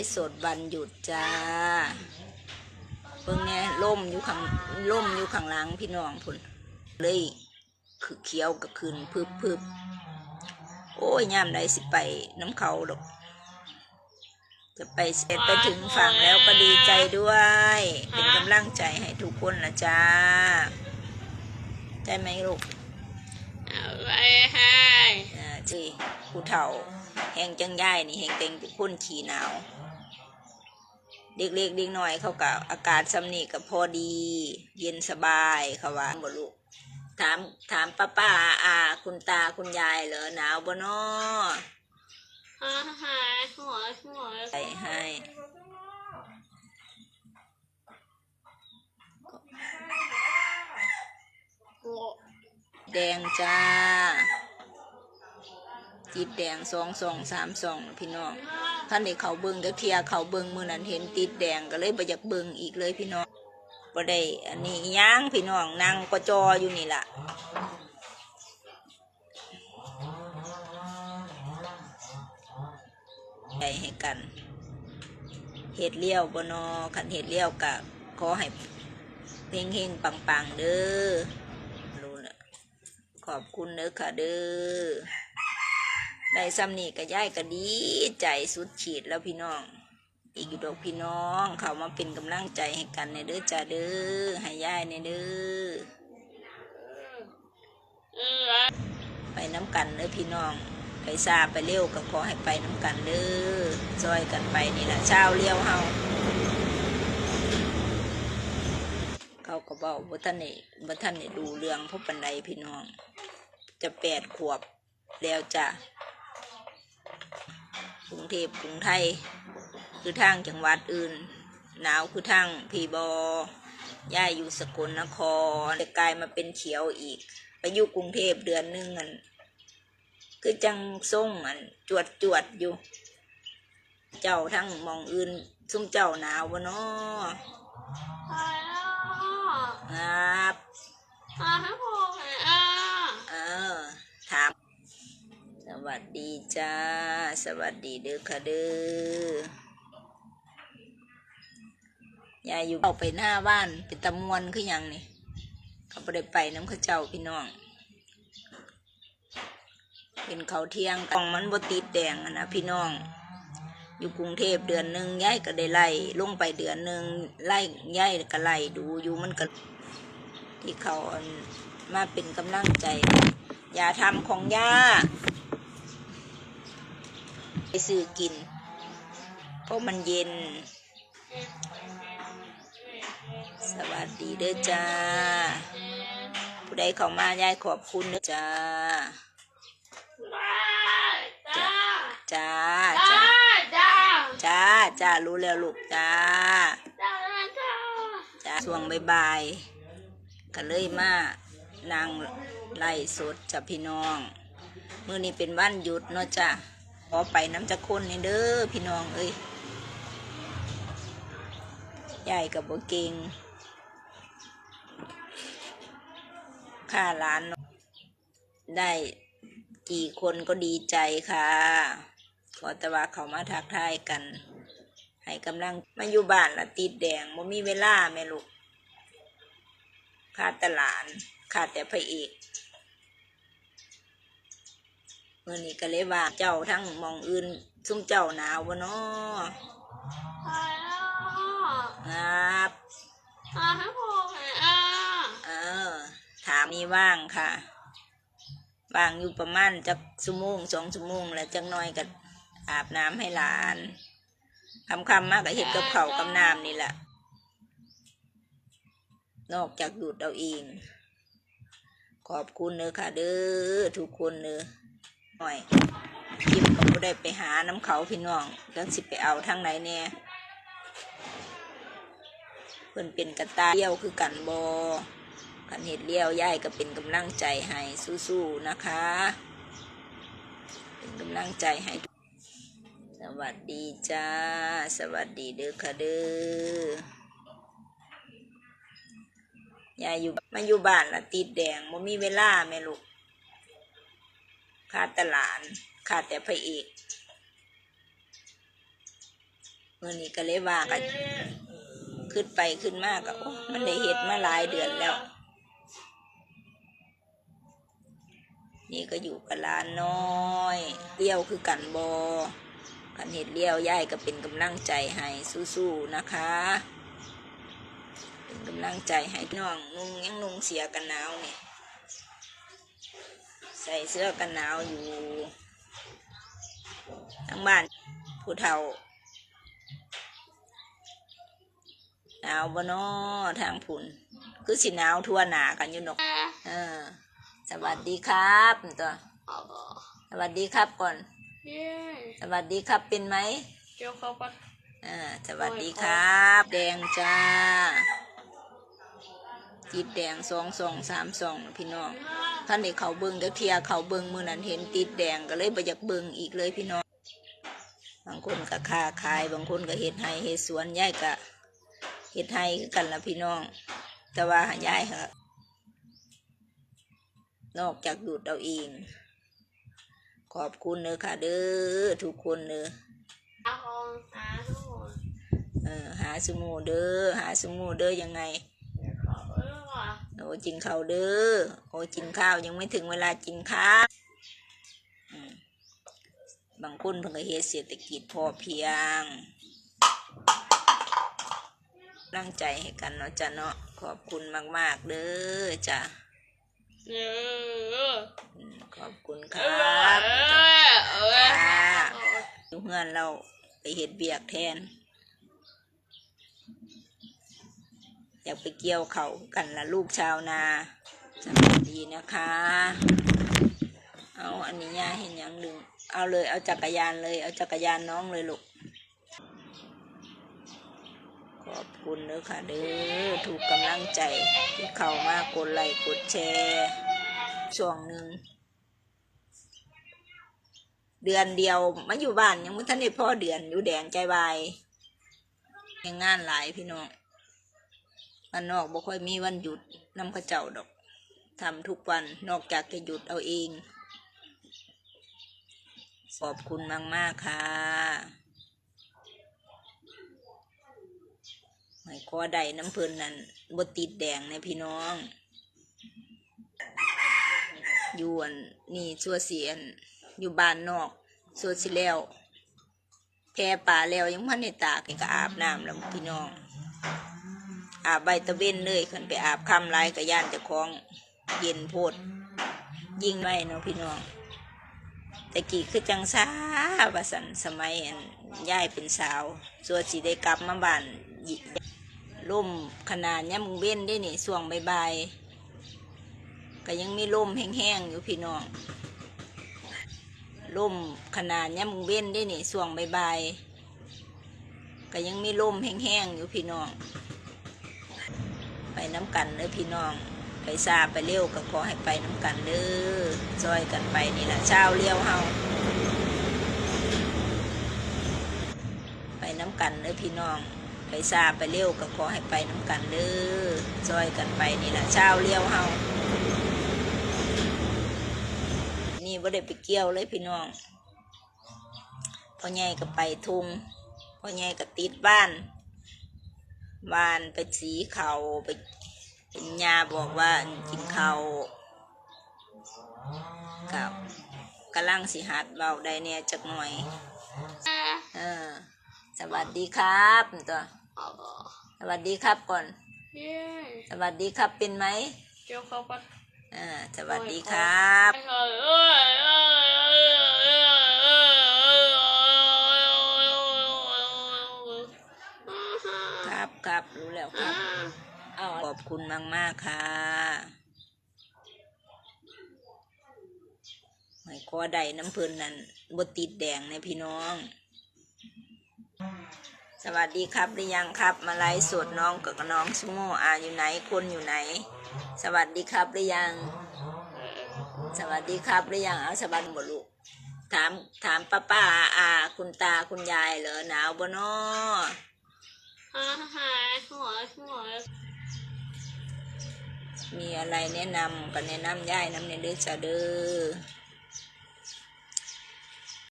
ฟ์สดวันหยุดจ้าเบิ่งเนี่ยล่มอยู่ข้างล่มอยู่ข้างหลังพี่น้องพุ่นเลยคือเขียวกับคืนพึบพึบโอ้ยยามใดสิไปน้ำเขาดอกจะไปเสร็จไปถึงฝั่งแล้วก็ดีใจด้วย เป็นกำลังใจให้ทุกคนนะจ้าใจไหมลูกเอาไว้ให้อ่าจีผู้เฒ่าแหงจังย่ายนี่แหงเต็งเป็นคนขี่หนาว เด็กเล็กเด็กน้อยเขากับอากาศสำนีกับพอดี เย็นสบายเขาว่าบ่ลูกถามถามป้าป้าอาอาคุณตาคุณยายเหรอหนาวบ่นอหาหายหัวหัวใส่ให้หัวแดงจ้าติดแดงสองสองสามสองพี่น้อง ท่านนี้เขาเบิงเดี๋ยวเทียเขาเบิงมือนั้นเห็นติดแดงก็เลยไปอยากเบิงอีกเลยพี่น้องบ่ได้อันนี้ย่างพี่น้องนั่งกระจออยู่นี่ล่ะใจให้กันเห็ดเลี้ยวบนอขันเห็ดเลี้ยวกะขอให้เฮงเฮงๆปังๆเด้อรู้นะขอบคุณเด้อค่ะเด้อ ได้ซ้ำนี่ก็ย่ายก็ดี ใจสุดขีดแล้วพี่น้อง อีกอยู่ดอกพี่น้อง เขามาเป็นกำลังใจให้กันในเด้อจ้าเด้อให้ย่ายในเด้อไปน้ำกันเด้อพี่น้อง ไปซาไปเร็วก็ขอให้ไปน้ำกันเด้อซอยกันไปนี่แหละเช้าเลี้ยวเฮาเขาก็บอกว่าท่านนี่ว่าท่านนี่ดูเรื่องพราะปันไดพี่น้อง จะแปดขวบแล้วจ้ะ กรุงเทพกรุงไทย คือทางจังหวัดอื่น หนาวคือทางพีบอย่ายอยู่สกลนครแต่กลายมาเป็นเขียวอีก ไปอยู่กรุงเทพเดือนหนึงอันคือจังส่งอันจวดจวดๆอยู่ เจ้าทั้งหมองอื่นซุ่มเจ้าหนาววะเนาะหายแล้วครับหาให้พอหายอะเออถามส วัสดีจ้า สวัสดีเด้อค่ะเด้อยายอยู่เอาไปหน้าบ้านเป็นตะมวนคือหยังนี่เขาไปได้ไปน้ำข้าเจ้าพี่น้อง เป็นเขาเที่ยงกองมันบติดแดงนะพี่น้อง อยู่กรุงเทพเดือนหนึ่งย้ายก็ได้ไล่ลงไปเดือนหนึ่งไล่ย้ายก็ไล่ดูอยู่มันก็ที่เขามาเป็นกำลังใจ อย่าทำของย่า ไปซื้อกิน เพราะมันเย็น สวัสดีเด้อจ้า ผู้ใดเข้ามายายขอบคุณเด้อจ้า จ้า จ้า จ้า จ้าจ้าจ้ารู้แล้วลูกจ้าจ้าจ้า จ้าช่วงบ่ายๆก็เลยมานางไล่สดจ้ะพี่น้อง มือนี้เป็นวันหยุดเนาะจ้ะ อไปน้ำจะคนนี่เด้อพี่น้องเอ้ยยายกับบ่เก่งค่าร้าน ได้กี่คนก็ดีใจค่ะ ขอต่ว่าเขามาทักทายกัน ให้กำลังมาอยู่บ้านละติดแดงบ่มีเวลาแม่ลูกขาดตลานขาดแต่พระเอก เมื่อนี้ก็เลยว่าเจ้าทั้งหมองอื่นซุ่มเจ้าหนาวบ่เนาะหายแล้วครับหาให้พอหายอะเออ ถามนี่ว่างค่ะ ว่างอยู่ประมาณจักชั่วโมงสองชั่วโมงแล้วจักหน้อยก็อาบน้ำให้หลานคำคำๆมากก็เห็ดกับเขาวกับน้ำนี่แหละ นอกจากดูดเอาเอง ขอบคุณเนอะค่ะเด้อทุกคนเนอะ หน่อยคิมก็บ่ได้ไปหาน้ำเขาพี่น้องจังสิไปเอาทางไหนแน่เพิ่นเป็นกระต่ายเลี้ยวคือกันบอกันเห็ดเลี้ยวย่ายก็เป็นกำลังใจให้สู้ๆนะคะ เป็นกำลังใจให้ สวัสดีจ้า สวัสดีเด้อค่ะเด้อยายอยู่มาอยู่บ้านละติดแดงบ่มีเวลาแม่ลูก ขาดตลานขาดแต่พระเอกเมื่อนี้ก็เลยว่ากันขึ้นไปขึ้นมากก็โอ้มันได้เห็ดมาหลายเดือนแล้ว นี่ก็อยู่กับหลานน้อยเลี้ยวคือกันบอกันเห็ดเลี้ยวย่ายก็เป็นกำลังใจให้สู้ๆนะคะ เป็นกำลังใจให้น้องนุ่งยังนุ่งเสียกันหนาวเนี่ย ใส่เสื้อกันหนาวอยู่ทั้งบ้านผู้เฒ่าหนาวบ่นอทางผุนคือสิหนาวทั่วหนากันอยู่เนกเออ สวัสดีครับตัวอ๋อสวัสดีครับก่อนเย้สวัสดีครับเป็นไหมเกี่ยวเข้าปัดอ่าสวัสดีครับ แดงจ้า ติดแดงสองสองสามสองพี่น้องท่านนี้เขาเบิงเด็กเทียเขาเบิงมือนั้นเห็นติดแดงก็เลยบ่อยากเบิงอีกเลยพี่น้อง บางคนก็ค้าขาย บางคนก็เฮ็ดไห้เฮ็ดสวนยายก็เฮ็ดไห้คือกันละพี่น้อง แต่ว่ายายค่ะนอกจากดูดเอาเอง ขอบคุณเนอะค่ะ เด้อทุกคนเนอะอาคองหาทุกคนเออหาสมูเด้อหาสมูเด้อยังไงขอเออ ว่ะโอ้กินข้าวเด้อโอ้กินข้าวยังไม่ถึงเวลากินข้าวอืมบางคนเพิ่งก็เฮ็ดเศรษฐกิจพอเพียงตั้งใจให้กันเนาะจ้ะเนาะขอบคุณมาก ๆ เด้อจ้ะเอออืมขอบคุณคเอรัอบเออเออค่ะอยู่เฮือนเราไปเฮ็ดเบียกแทน อยากไปเกี่ยวเขากันละลูกชาวนาสวัสดีนะคะ เอาอันนี้ย่าเห็นอย่างหนึ่งเอาเลยเอาจักรยานเลยเอาจักรยานน้องเลยลูกขอบคุณเด้อค่ะเด้อถูกกำลังใจที่เข้ามากดไลค์กดแชร์ช่วงหนึ่งเดือนเดียวมาอยู่บ้านยังไม่ทันได้พ่อเดือนอยู่แดงใจวายยังงานหลายพี่น้อง วันนอกบ่ค่อยมีวันหยุดน้ำข้าเจ้าดอกทำทุกวันนอกจากจะหยุดเอาเองขอบคุณมากมากค่ะไม่ขอใดน้ำเพลินนั่นบติดแดงในพี่น้องยู่อันนี่ชัวเสียน อยู่บ้านนอกสวดสิแล้วแพ่ป่าแล้วยังพันในตากก็อาบน้ำแล้วพี่น้อง อาบใบตะเวนเลยขึ้นไปอาบคำไรกับย่านเจะคล้าของเย็นโพดยิงไว้เนาะพี่น้องแต่กี้คือจังซาว่าสันสมัยอันย่ายเป็นสาวสวดสิได้กลับมาบ้านยิล่มขนาดเนี้ยมึงเว้นได้นี่ส่วงใบายก็ยังมีลมแห้งๆอยู่พี่น้องล่มขนาดเนี้ยมึงเว้นได้นี่ส่วงใบายก็ยังมีลมแห้งๆอยู่พี่น้อง ไปน้ำกันเด้อพี่น้องไปซาไปเร็วก็ขอให้ไปน้ำกันเด้อซอยกันไปนี่แหละเช้าเลี้ยวเฮาไปน้ำกันเด้อพี่น้องไปซาไปเร็วก็ขอให้ไปน้ำกันเด้อซอยกันไปนี่แหละเช้าเลี้ยวเฮานี่บ่าได้ไปเกี่ยวเลยพี่น้องพ่อใหญ่ก็ไปทุงพ่อใหญ่ก็ติดบ้าน บ้านไปสีเขาไปเป็นยาบอกว่ากินเขาวกับกำลังสิหัดเบาได้เนี่ยจักหน่อย เออ สวัสดีครับตัวอ๋อสวัสดีครับก่อนเย้สวัสดีครับเป็นไหมเกี่ยวเข้าปัดอ่าสวัสดีครับ เออเออเออเออเออเออ ครับครับ รู้แล้วครับเอาขอบคุณมากมากๆค่ะไม่ขอใดน้ำเพลินนั่นบติดแดงในพี่น้อง สวัสดีครับหรือยังครับ มาไลฟ์สดน้องกับน้องสโมอ่าอยู่ไหนคนอยู่ไหน สวัสดีครับหรือยัง สวัสดีครับหรือยังเอาสวัสดีหมดลูกถามถามป้าป้าอาคุณตาคุณยายเหรอหนาวบ่นอ มีอะไรแนะนำก็แนะนำย่ายน้ำในเด้อจ้าเด้อ